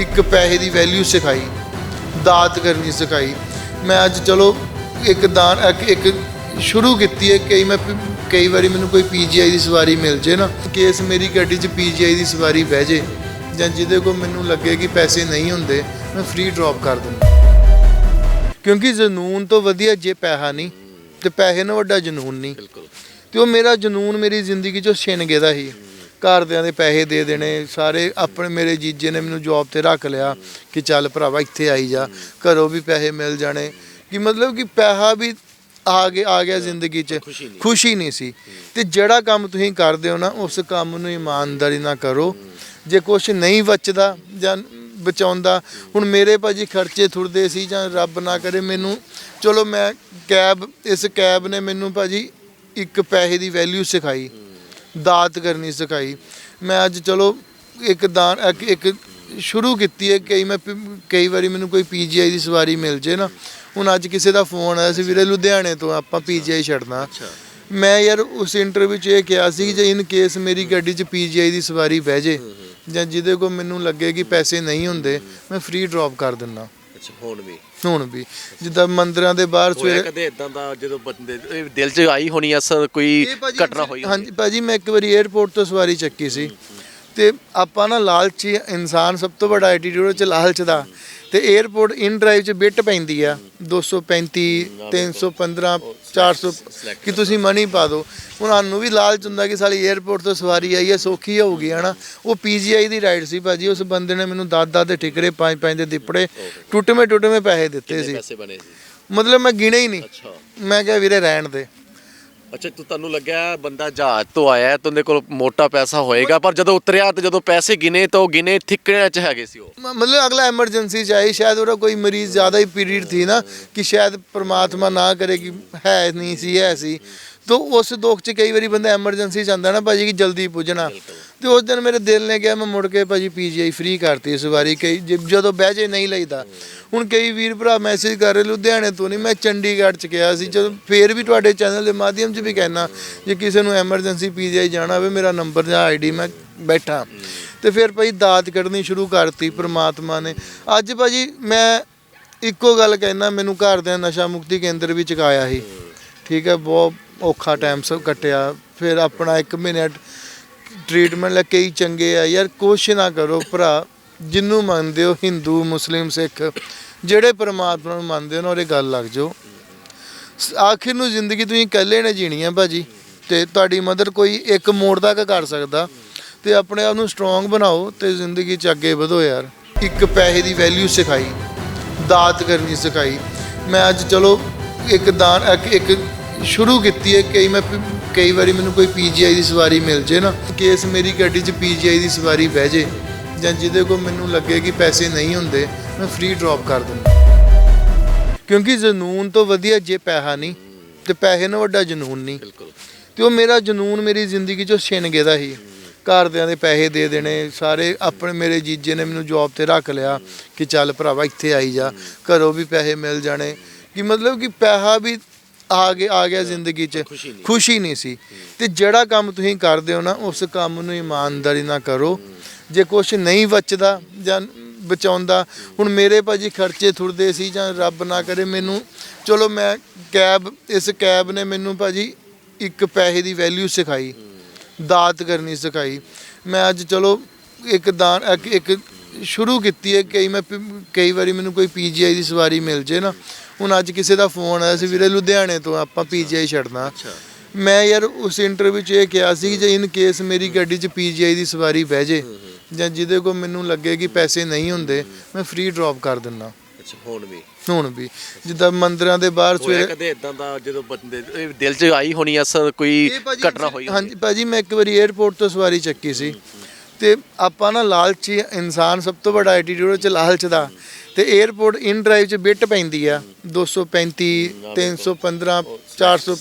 ਇੱਕ ਪੈਸੇ ਦੀ ਵੈਲਿਊ ਸਿਖਾਈ ਦਾਤ ਕਰਨੀ ਸਿਖਾਈ। ਮੈਂ ਅੱਜ ਚਲੋ ਇੱਕ ਦਾਨ ਇੱਕ- ਸ਼ੁਰੂ ਕੀਤੀ ਹੈ ਕਈ ਮੈਂ ਕਈ ਵਾਰੀ ਮੈਨੂੰ ਕੋਈ ਪੀਜੀਆਈ ਦੀ ਸਵਾਰੀ ਮਿਲ ਜੇ ਨਾ ਕੇਸ ਮੇਰੀ ਗੱਡੀ 'ਚ ਪੀਜੀਆਈ ਦੀ ਸਵਾਰੀ ਬਹਿ ਜੇ ਜਾਂ ਜਿਹਦੇ ਕੋਲ ਮੈਨੂੰ ਲੱਗੇ ਕਿ ਪੈਸੇ ਨਹੀਂ ਹੁੰਦੇ ਮੈਂ ਫ੍ਰੀ ਡ੍ਰੌਪ ਕਰ ਦਿੰਦਾ। ਕਿਉਂਕਿ ਜਨੂਨ ਤੋਂ ਵਧੀਆ ਜੇ ਪੈਸਾ ਨਹੀਂ ਤੇ ਪੈਸੇ ਨਾਲ ਵੱਡਾ ਜਨੂਨ ਨਹੀਂ। ਬਿਲਕੁਲ। ਤੇ ਉਹ ਮੇਰਾ ਜਨੂਨ ਮੇਰੀ ਜ਼ਿੰਦਗੀ ਚੋਂ ਛਿਨ ਗਿਆ ਦਾ ਸੀ। ਘਰਦਿਆਂ ਦੇ ਪੈਸੇ ਦੇ ਦੇਣੇ ਸਾਰੇ ਆਪਣੇ ਮੇਰੇ ਜੀਜੇ ਨੇ ਮੈਨੂੰ ਜੌਬ ਤੇ ਰੱਖ ਲਿਆ ਕਿ ਚੱਲ ਭਰਾਵਾ ਇੱਥੇ ਆਈ ਜਾ ਘਰੋਂ ਵੀ ਪੈਸੇ ਮਿਲ ਜਾਣੇ। ਕਿ ਮਤਲਬ ਕਿ ਪੈਸਾ ਵੀ ਆ ਗਿਆ ਆ ਗਿਆ ਜ਼ਿੰਦਗੀ 'ਚ ਖੁਸ਼ੀ ਨਹੀਂ। ਸੀ। ਤੇ ਜਿਹੜਾ ਕੰਮ ਤੁਸੀਂ ਕਰਦੇ ਹੋ ਨਾ ਉਸ ਕੰਮ ਨੂੰ ਇਮਾਨਦਾਰੀ ਨਾਲ ਕਰੋ। ਜੇ ਕੁਝ ਨਹੀਂ ਬਚਦਾ ਜਾਂ ਬਚਾਉਂਦਾ ਹੁਣ ਮੇਰੇ ਭਾਜੀ ਖਰਚੇ ਥੁਰਦੇ ਸੀ ਜਾਂ ਰੱਬ ਨਾ ਕਰੇ ਮੈਨੂੰ ਚਲੋ ਮੈਂ ਕੈਬ ਇਸ ਕੈਬ ਨੇ ਮੈਨੂੰ ਭਾਜੀ ਇੱਕ ਪੈਸੇ ਦੀ ਵੈਲਿਊ ਸਿਖਾਈ। ਦਾਤ ਕਰਨੀ ਸਿਖਾਈ। ਮੈਂ ਅੱਜ ਚਲੋ ਇੱਕ ਦਾਨ ਇੱਕ- ਇੱਕ ਸ਼ੁਰੂ ਕੀਤੀ ਹੈ ਕਈ ਮੈਂ ਪ- ਕਈ ਵਾਰੀ ਮੈਨੂੰ ਕੋਈ ਪੀਜੀਆਈ ਦੀ ਸਵਾਰੀ ਮਿਲ ਜੇ ਨਾ। ਹੁਣ ਅੱਜ ਕਿਸੇ ਦਾ ਫੋਨ ਆਇਆ ਸੀ ਵੀਰੇ ਲੁਧਿਆਣੇ ਤੋਂ ਆਪਾਂ ਪੀਜੀਆਈ ਛੱਡਣਾ। ਮੈਂ ਯਾਰ ਉਸ ਇੰਟਰਵਿਊ 'ਚ ਇਹ ਕਿਹਾ ਸੀ ਕਿ ਜੇ ਇਨ ਕੇਸ ਮੇਰੀ ਗੱਡੀ 'ਚ ਪੀਜੀਆਈ ਦੀ ਸਵਾਰੀ ਬਹਿ ਜੇ ਜਾਂ ਜਿਹਦੇ ਕੋਲ ਮੈਨੂੰ ਲੱਗੇ ਕਿ ਪੈਸੇ ਨਹੀਂ ਹੁੰਦੇ ਮੈਂ ਫ੍ਰੀ ਡ੍ਰੌਪ ਕਰ ਦਿੰਦਾ। ਅੱਛਾ ਹੁਣ ਵੀ। ਹੁਣ ਵੀ। ਜਿੱਦਾਂ ਮੰਦਿਰਾਂ ਦੇ ਬਾਹਰ ਹੋਇਆ ਸਵੇਰੇ ਕਦੇ ਇਦਾਂ ਦਾ ਜਦੋਂ ਬੰਦੇ ਇਹ ਦਿਲ 'ਚ ਆਈ ਹੋਣੀ ਅਸਰ ਕੋਈ ਇਹ ਭਾਜੀ ਘਟਨਾ ਹੋਈ ਹੋਣੀ? ਹਾਂਜੀ ਭਾਜੀ ਮੈਂ ਇੱਕ ਵਾਰੀ 에어ਪੋਰਟ ਤੋਂ ਸਵਾਰੀ ਚੱਕੀ ਸੀ। ਤੇ ਆਪਾਂ ਨਾ ਲਾਲਚੀ ਇਨਸਾਨ ਸਭ ਤੋਂ ਵੱਡਾ ਐਟੀਟਿਊਡ 'ਚ ਲਾਲਚ ਦਾ। ਤੇ 에어ਪੋਰਟ ਇਨ ਡਰਾਈਵ 'ਚ ਬਿੱਟ ਪੈਂਦੀ ਆ। 235 315 400 ਕਿ ਤੁਸੀਂ ਮਨੀ ਪਾ ਦਿਓ ਹੁਣ ਨੂੰ ਵੀ ਲਾਲਚ ਹੁੰਦਾ ਕਿ ਸਾਲੀ 에어ਪੋਰਟ ਤੋਂ ਸਵਾਰੀ ਆਈ ਹੈ ਸੌਖੀ ਹੋਊਗੀ ਹਨਾ। ਉਹ ਪੀਜੀਆਈ ਦੀ ਰਾਈਡ ਸੀ ਭਾਜੀ ਉਸ ਬੰਦੇ ਨੇ ਮੈਨੂੰ ਦਾਦਾ ਦੇ ਠਿਕਰੇ ਪੰਜ ਪੰਜ ਦੇ ਦਿੱਪੜੇ ਟੁੱਟਵੇਂ ਟੁੱਟਵੇਂ ਪੈਸੇ ਦਿੱਤੇ ਸੀ। ਮਤਲਬ ਮੈਂ ਗਿਣੇ ਹੀ ਨਹੀਂ। ਮੈਂ ਕਿਹਾ ਵੀਰੇ ਰਹਿਣ ਦੇ। ਅੱਛਾ ਤੂੰ ਤੁਹਾਨੂੰ ਲੱਗਿਆ ਬੰਦਾ ਜਹਾਜ਼ ਤੋਂ ਆਇਆ ਹੈ, ਤੇ ਉਹਦੇ ਕੋਲ ਮੋਟਾ ਪੈਸਾ ਹੋਏਗਾ ਪਰ ਜਦੋਂ ਉਤਰਿਆ ਤੇ ਜਦੋਂ ਪੈਸੇ ਗਿਨੇ ਤਾਂ ਉਹ ਗਿਨੇ ਥਿੱਕੜਿਆਂ 'ਚ ਹੈਗੇ ਸੀ ਉਹ। ਮ- ਮਤਲਬ ਅਗਲਾ ਐਮਰਜੈਂਸੀ ਚ ਆਈ ਸ਼ਾਇਦ ਉਹਦਾ ਕੋਈ ਮਰੀਜ਼ ਜ਼ਿਆਦਾ ਹੀ ਪੀਰੀਅਡ ਥੀ ਨਾ ਕਿ ਸ਼ਾਇਦ ਪ੍ਰਮਾਤਮਾ ਨਾ ਕਰੇ ਕਿ ਹੈ ਨਹੀਂ ਸੀ ਹੈ ਸੀ। ਤੋ ਉਸ ਦੁੱਖ ਚ ਕਈ ਵਾਰੀ ਬੰਦਾ ਐਮਰਜੈਂਸੀ ਚ ਆਂਦਾ ਨਾ ਭਾਜੀ ਕਿ ਜਲਦੀ ਪੁੱਜਣਾ। ਤੇ ਉਸ ਦਿਨ ਮੇਰੇ ਦਿਲ ਨੇ ਕਿਹਾ ਮੈਂ ਮੁੜ ਕੇ ਭਾਜੀ ਪੀਜੀਆਈ ਫ੍ਰੀ ਕਰਤੀ ਇਸ ਵਾਰੀ ਕਈ ਜ- ਜਦੋਂ ਬਹਿ ਜੇ ਨਹੀਂ ਲਈਦਾ। ਹੁਣ ਕਈ ਵੀਰ ਭਰਾ ਮੈਸੇਜ ਕਰ ਰਹੇ, ਲੁਧਿਆਣੇ ਤੋਂ ਨਹੀਂ, ਮੈਂ ਚੰਡੀਗੜ੍ਹ ਚ ਗਿਆ ਸੀ। ਜਦੋਂ ਫੇਰ ਵੀ ਤੁਹਾਡੇ ਚੈਨਲ ਦੇ ਮਾਧਿਅਮ ਚ ਵੀ ਕਹਿਣਾ ਜੇ ਕਿਸੇ ਨੂੰ ਐਮਰਜੈਂਸੀ ਪੀਜੀਆਈ ਜਾਣਾ ਹੋਵੇ, ਮੇਰਾ ਨੰਬਰ ਜਾਂ ਆਈਡੀ ਮੈਂ ਬੈਠਾ। ਤੇ ਫਿਰ ਭਾਈ ਦਾਤ ਕੱਢਣੀ ਸ਼ੁਰੂ ਕਰਤੀ ਪ੍ਰਮਾਤਮਾ ਨੇ। ਅੱਜ ਭਾਜੀ ਮੈਂ ਇੱਕੋ ਗੱਲ ਕਹਿਣਾ ਮੈਨੂੰ ਘਰ ਦੇ ਨਸ਼ਾ ਮੁਕਤੀ ਕੇਂਦਰ ਵੀ ਚੁਕਾਇਆ ਸੀ। ਠੀਕ ਹੈ, ਬਹੁਤ ਔਖਾ ਟਾਈਮ ਸਭ ਕੱਟਿਆ। ਫਿਰ ਆਪਣਾ 1 ਮਹੀਨੇ ਟ੍ਰੀਟਮੈਂਟ ਲੈ ਕਈ ਚੰਗੇ ਆ। ਯਾਰ ਕੁਛ ਨਾ ਕਰੋ ਭਰਾ, ਜਿੰਨੂੰ ਮੰਨਦੇ ਹੋ ਹਿੰਦੂ, ਮੁਸਲਿਮ, ਸਿੱਖ, ਜਿਹੜੇ ਪਰਮਾਤਮਾ ਨੂੰ ਮੰਨਦੇ ਹੋ ਨਾ, ਉਹਦੇ ਗੱਲ ਲੱਗ ਜਾਓ। ਆਖਿਰ ਨੂੰ ਜ਼ਿੰਦਗੀ ਤੁਸੀਂ ਇਕੱਲੇ ਨੇ ਜੀਣੀ ਆ ਭਾਜੀ। ਤੇ ਤੁਹਾਡੀ ਮਦਦ ਕੋਈ ਇੱਕ ਮੋੜ ਤੱਕ ਕਰ ਸਕਦਾ। ਤੇ ਆਪਣੇ ਆਪ ਨੂੰ ਸਟਰੋਂਗ ਬਣਾਓ ਤੇ ਜ਼ਿੰਦਗੀ 'ਚ ਅੱਗੇ ਵਧੋ ਯਾਰ। ਇੱਕ ਪੈਸੇ ਦੀ ਵੈਲਿਊ ਸਿਖਾਈ। ਦਾਤ ਕਰਨੀ ਸਿਖਾਈ। ਮੈਂ ਅੱਜ ਚਲੋ ਇੱਕ ਦਾਨ ਇੱਕ ਸ਼ੁਰੂ ਕੀਤੀ ਹੈ ਕਈ ਮੈਂ ਕਈ ਵਾਰੀ ਮੈਨੂੰ ਕੋਈ ਪੀਜੀਆਈ ਦੀ ਸਵਾਰੀ ਮਿਲ ਜੇ ਨਾ ਕੇਸ ਮੇਰੀ ਗੱਡੀ 'ਚ ਪੀਜੀਆਈ ਦੀ ਸਵਾਰੀ ਬਹਿ ਜੇ ਜਾਂ ਜਿਹਦੇ ਕੋਲ ਮੈਨੂੰ ਲੱਗੇ ਕਿ ਪੈਸੇ ਨਹੀਂ ਹੁੰਦੇ ਮੈਂ ਫ੍ਰੀ ਡ੍ਰੌਪ ਕਰ ਦਿੰਦਾ। ਕਿਉਂਕਿ ਜਨੂਨ ਤੋਂ ਵਧੀਆ ਜੇ ਪੈਸਾ ਨਹੀਂ ਤੇ ਪੈਸੇ ਨਾਲ ਵੱਡਾ ਜਨੂਨ ਨਹੀਂ। ਤੇ ਉਹ ਮੇਰਾ ਜਨੂਨ ਮੇਰੀ ਜ਼ਿੰਦਗੀ ਚੋਂ ਛਿਨ ਗਿਆ ਦਾ ਸੀ। ਘਰਦਿਆਂ ਦੇ ਪੈਸੇ ਦੇ ਦੇਣੇ ਸਾਰੇ ਆਪਣੇ ਮੇਰੇ ਜੀਜੇ ਨੇ ਮੈਨੂੰ ਜੌਬ ਤੇ ਰੱਖ ਲਿਆ ਕਿ ਚੱਲ ਭਰਾਵਾ ਇੱਥੇ ਆਈ ਜਾ ਘਰੋਂ ਵੀ ਪੈਸੇ ਮਿਲ ਜਾਣੇ। ਕਿ ਮਤਲਬ ਕਿ ਪੈਸਾ ਵੀ ਆ ਗਿਆ ਆ ਗਿਆ ਜ਼ਿੰਦਗੀ 'ਚ। ਖੁਸ਼ੀ ਨਹੀਂ। ਸੀ। ਤੇ ਜਿਹੜਾ ਕੰਮ ਤੁਸੀਂ ਕਰਦੇ ਹੋ ਨਾ ਉਸ ਕੰਮ ਨੂੰ ਇਮਾਨਦਾਰੀ ਨਾਲ ਕਰੋ। ਜੇ ਕੁਝ ਨਹੀਂ ਬਚਦਾ ਜਾਂ ਬਚਾਉਂਦਾ ਹੁਣ ਮੇਰੇ ਭਾਜੀ ਖਰਚੇ ਥੁਰਦੇ ਸੀ ਜਾਂ ਰੱਬ ਨਾ ਕਰੇ ਮੈਨੂੰ ਚਲੋ ਮੈਂ ਕੈਬ ਇਸ ਕੈਬ ਨੇ ਮੈਨੂੰ ਭਾਜੀ ਇੱਕ ਪੈਸੇ ਦੀ ਵੈਲਿਊ ਸਿਖਾਈ। ਦਾਤ ਕਰਨੀ ਸਿਖਾਈ। ਮੈਂ ਅੱਜ ਚਲੋ ਇੱਕ ਦਾਨ ਇੱਕ- ਸ਼ੁਰੂ ਕੀਤੀ ਹੈ। ਕਈ ਮੈਂ ਕਈ ਵਾਰੀ ਮੈਨੂੰ ਕੋਈ ਪੀਜੀਆਈ ਦੀ ਸਵਾਰੀ ਮਿਲ ਜੇ ਨਾ ਹੁਣ ਅੱਜ ਕਿਸੇ ਦਾ ਫੋਨ ਆਇਆ ਸੀ ਵੀਰੇ ਲੁਧਿਆਣੇ ਤੋਂ ਆਪਾਂ ਪੀਜੀਆਈ ਛੱਡਣਾ। ਮੈਂ ਯਾਰ ਉਸ ਇੰਟਰਵਿਊ 'ਚ ਇਹ ਕਿਹਾ ਸੀ ਕਿ ਜੇ ਇਨ ਕੇਸ ਮੇਰੀ ਗੱਡੀ 'ਚ ਪੀਜੀਆਈ ਦੀ ਸਵਾਰੀ ਬਹਿ ਜੇ ਜਾਂ ਜਿਹਦੇ ਕੋਲ ਮੈਨੂੰ ਲੱਗੇ ਕਿ ਪੈਸੇ ਨਹੀਂ ਹੁੰਦੇ ਮੈਂ ਫ੍ਰੀ ਡ੍ਰੌਪ ਕਰ ਦਿੰਦਾ। ਅੱਛਾ ਹੁਣ ਵੀ? ਹੁਣ ਵੀ। ਜਿੱਦਾਂ ਮੰਦਿਰਾਂ ਦੇ ਬਾਹਰ ਸਵੇਰੇ ਕਦੇ ਇਦਾਂ ਦਾ ਜਦੋਂ ਬੰਦੇ ਇਹ ਦਿਲ 'ਚ ਆਈ ਹੋਣੀ ਅਸਰ ਕੋਈ ਘਟਨਾ ਹੋਈ? ਹਾਂਜੀ ਭਾਜੀ ਮੈਂ ਇੱਕ ਵਾਰੀ 에어ਪੋਰਟ ਤੋਂ ਸਵਾਰੀ ਚੱਕੀ ਸੀ। ਤੇ ਆਪਾਂ ਨਾ ਲਾਲਚੀ ਇਨਸਾਨ ਸਭ ਤੋਂ ਵੱਡਾ ਐਟੀਟਿਊਡ ਚ ਲਾਲਚ ਦਾ। ਤੇ 에어ਪੋਰਟ ਇਨ ਡਰਾਈਵ ਚ ਬਿੱਟ ਪੈਂਦੀ ਆ। 235 315 400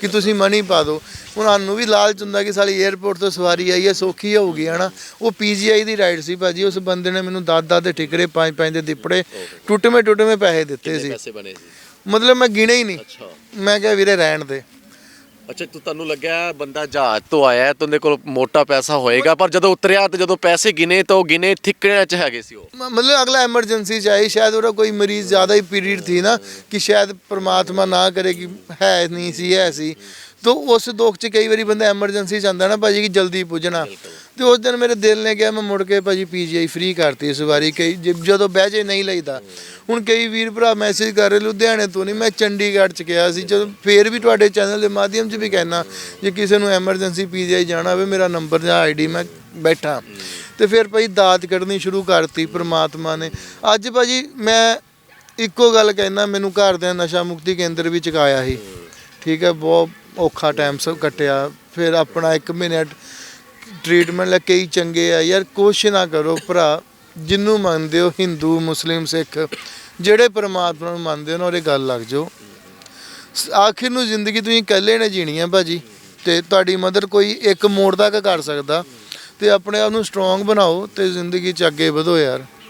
ਕਿ ਤੁਸੀਂ ਮਨੀ ਪਾ ਦਿਓ ਉਹਨਾਂ ਨੂੰ ਵੀ ਲਾਲਚ ਹੁੰਦਾ ਕਿ ਸਾਲੀ 에어ਪੋਰਟ ਤੋਂ ਸਵਾਰੀ ਆਈ ਹੈ ਸੌਖੀ ਹੋਊਗੀ ਹਨਾ। ਉਹ ਪੀਜੀਆਈ ਦੀ ਰਾਈਡ ਸੀ ਭਾਜੀ ਉਸ ਬੰਦੇ ਨੇ ਮੈਨੂੰ 10-10 ਦੇ ਟਿਕਰੇ 5-5 ਦੇ ਦਿੱਪੜੇ ਟੁੱਟਵੇਂ ਟੁੱਟਵੇਂ ਪੈਸੇ ਦਿੱਤੇ ਸੀ। ਮਤਲਬ ਮੈਂ ਗਿਣੇ ਹੀ ਨਹੀਂ। ਮੈਂ ਕਿਹਾ ਵੀਰੇ ਰਹਿਣ ਦੇ। ਅੱਛਾ ਤੂੰ ਤੁਹਾਨੂੰ ਲੱਗਿਆ ਬੰਦਾ ਜਹਾਜ਼ ਤੋਂ ਆਇਆ ਹੈ, ਤੇ ਕੋਲ ਮੋਟਾ ਪੈਸਾ ਹੋਏਗਾ ਪਰ ਜਦੋਂ ਉਤਰਿਆ ਤੇ ਜਦੋਂ ਪੈਸੇ ਗਿਨੇ ਤਾਂ ਉਹ ਗਿਨੇ ਥਿੱਕੜਿਆਂ 'ਚ ਹੈਗੇ ਸੀ ਉਹ। ਮ- ਮਤਲਬ ਅਗਲਾ ਐਮਰਜੈਂਸੀ ਚ ਆਈ ਸ਼ਾਇਦ ਉਹਦਾ ਕੋਈ ਮਰੀਜ਼ ਜ਼ਿਆਦਾ ਹੀ ਪੀਰੀਅਡ ਸੀ ਨਾ ਕਿ ਸ਼ਾਇਦ ਪ੍ਰਮਾਤਮਾ ਨਾ ਕਰੇ ਕਿ ਹੈ ਨਹੀਂ ਸੀ ਹੈ ਸੀ। ਤੋ ਉਸ ਦੁੱਖ ਚ ਕਈ ਵਾਰੀ ਬੰਦਾ ਐਮਰਜੈਂਸੀ ਚ ਆਂਦਾ ਨਾ ਭਾਜੀ ਕਿ ਜਲਦੀ ਪੁੱਜਣਾ। ਤੇ ਉਸ ਦਿਨ ਮੇਰੇ ਦਿਲ ਨੇ ਕਿਹਾ ਮੈਂ ਮੁੜ ਕੇ ਭਾਜੀ ਪੀਜੀਆਈ ਫ੍ਰੀ ਕਰਤੀ ਇਸ ਵਾਰੀ। ਕਈ ਜਦੋਂ ਬਹਿ ਜੇ ਨਹੀਂ ਲਈਦਾ। ਹੁਣ ਕਈ ਵੀਰ ਭਰਾ ਮੈਸੇਜ ਕਰ ਰਹੇ ਲੁਧਿਆਣੇ ਤੋਂ ਨਹੀਂ ਮੈਂ ਚੰਡੀਗੜ੍ਹ ਚ ਗਿਆ ਸੀ। ਜਦੋਂ ਫੇਰ ਵੀ ਤੁਹਾਡੇ ਚੈਨਲ ਦੇ ਮਾਧਿਅਮ ਚ ਵੀ ਕਹਿਣਾ ਜੇ ਕਿਸੇ ਨੂੰ ਐਮਰਜੈਂਸੀ ਪੀਜੀਆਈ ਜਾਣਾ ਹੋਵੇ ਮੇਰਾ ਨੰਬਰ ਜਾਂ ਆਈਡੀ ਮੈਂ ਬੈਠਾ। ਤੇ ਫਿਰ ਭਾਈ ਦਾਤ ਕੱਢਣੀ ਸ਼ੁਰੂ ਕਰਤੀ ਪ੍ਰਮਾਤਮਾ ਨੇ। ਅੱਜ ਭਾਜੀ ਮੈਂ ਇੱਕੋ ਗੱਲ ਕਹਿਣਾ ਮੈਨੂੰ ਘਰ ਦੇ ਨਸ਼ਾ ਮੁਕਤੀ ਕੇਂਦਰ ਵੀ ਚੁਕਾਇਆ ਸੀ। ਠੀਕ ਹੈ ਬਹੁਤ ਔਖਾ ਟਾਈਮ ਸਭ ਕੱਟਿਆ। ਫਿਰ ਆਪਣਾ 1 ਮਿੰਟ ਟ੍ਰੀਟਮੈਂਟ ਲੈ ਕਈ ਚੰਗੇ ਆ। ਯਾਰ ਕੁਛ ਨਾ ਕਰੋ ਭਰਾ, ਜਿੰਨੂੰ ਮੰਨਦੇ ਹੋ ਹਿੰਦੂ, ਮੁਸਲਿਮ, ਸਿੱਖ, ਜਿਹੜੇ ਪਰਮਾਤਮਾ ਨੂੰ ਮੰਨਦੇ ਹੋ ਨਾ, ਉਹਦੇ ਗੱਲ ਲੱਗ ਜਾਓ। ਆਖਿਰ ਨੂੰ ਜ਼ਿੰਦਗੀ ਤੁਸੀਂ ਇਕੱਲੇ ਨੇ ਜੀਣੀ ਆ ਭਾਜੀ। ਤੇ ਤੁਹਾਡੀ ਮਦਦ ਕੋਈ ਇੱਕ ਮੋੜ ਤੱਕ ਕਰ ਸਕਦਾ। ਤੇ ਆਪਣੇ ਆਪ ਨੂੰ ਸਟਰੋਂਗ ਬਣਾਓ ਤੇ ਜ਼ਿੰਦਗੀ 'ਚ ਅੱਗੇ ਵਧੋ ਯਾਰ।